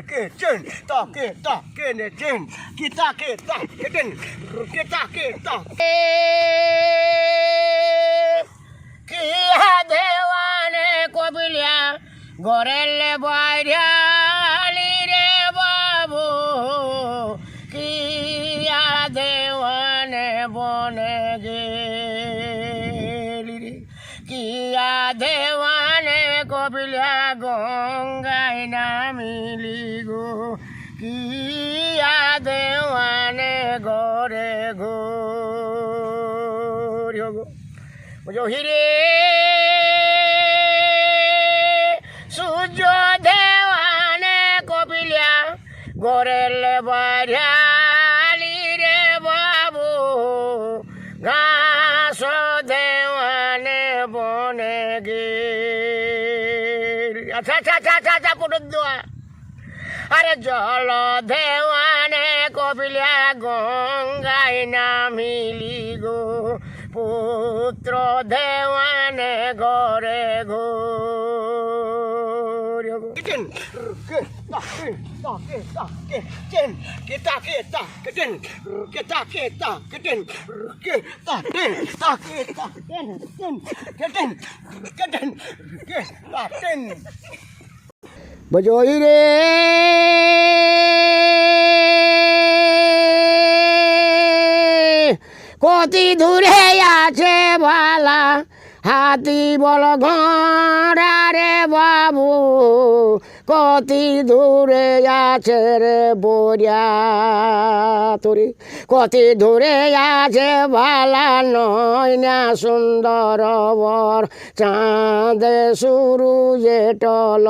K ten তাকে তাকে নেটেন কি তাকে তাকেটেন কে তাকে তাকে কি দেওয়ানে কবিলিয়া? গরেলে বাইরালি রে বাবু, কি দেওয়ানে বনে গেলি কি দেওয়ানে কবিলিয়া গঙ্গ নামিলি গো কিয়া দেওয়ানে গরে গো। হিরে সূর্য দেওয়ানে কপিলিয়া গরেল বাড়ালি রে বাবু। ঘাস দেওয়ানে ঠাকুরের দোয়া আরে জল দেওয়ানে কপিলা গঙ্গায় নামিলি গো পুত্র দেওয়ানে ঘরে গো কিটেন কেটা কেটা কিটেন কেটা কেটা কিটেন কেটা কেটা কিটেন কিটেন কিটেন কিটেন কিটেন બજોઈ રે. કોતી ધુરેયા છે ભાલા হাতি বল ঘরে বাবু, কতি দূরে আছে রে বরিয়া তোরে। কতি দূরে আছে ভালা নয় না সুন্দর বর, চাঁদে শুরু যে টল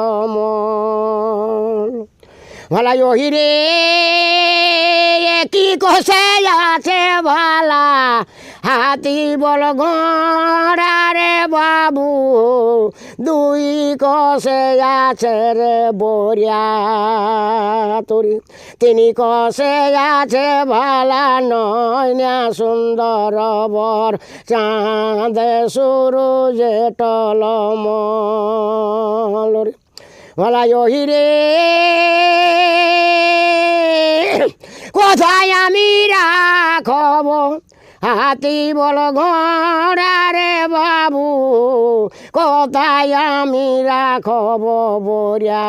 ভালাই ওহিরে কষে আছে ভালা হাতি বল ঘোড়া রে বাবু, দুই কষে আছে রে বরিয়া তোরি। তিনি কষে আছে ভালা নয় সুন্দর বর। চাঁদ সুরু যে টলমল রে ভালা ওহি রে কোথায় আমি রাখব হাতি বল রে বাবু, কোথায় আমি রাখব বরিয়া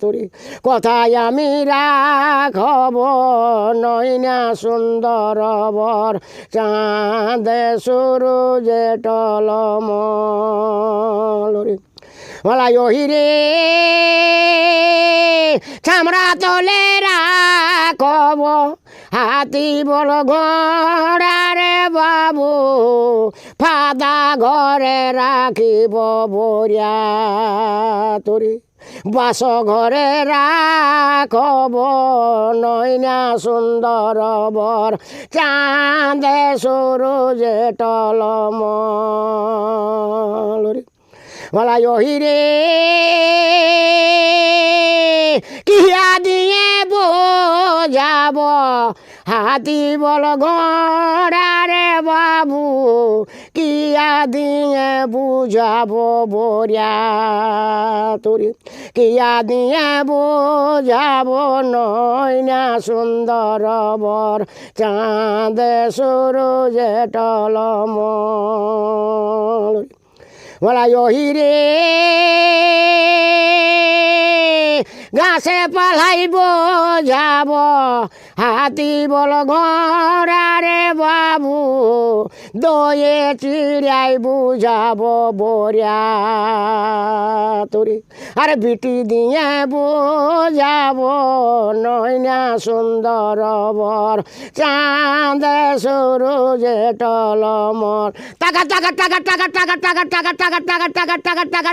তোরে? কোথায় আমি রাখব নইনা সুন্দর বর, চাঁদে সুরু যে টলমল রে। বলাই ওহিরে চামড়া তলে রাখব হাতি বল ঘোড়া রে বাবু, ফাদা ঘরে রাখিব বরিয়া তোরে। বাস ঘরে রাখব নইনা সুন্দর বর। চাঁদে সরোজে টলমল রে বলাই ওহিরে কিয়া যাব। হাতি বল গড়ারে বাবু, কিয়া দিয়ে বুঝাব বরিয়া তোরে। কিয়া দিয়ে বুঝাব নয় না সুন্দর বর, চাঁদে সুরজে টলম বলা ইহিরে গাছে পালাইব যাব হাতি বল ঘোড়া রে বাবু দয়ে চিড়াই বুঝাব বরিয়া তোরে আরে বিটি দিয়ে বুঝাব নয়না সুন্দর বর চাঁদে সরোজে টলমল টাকা টাকা টাকা টাকা টাকা টাকা টাকা টাকা টাকা টাকা টাকা টাকা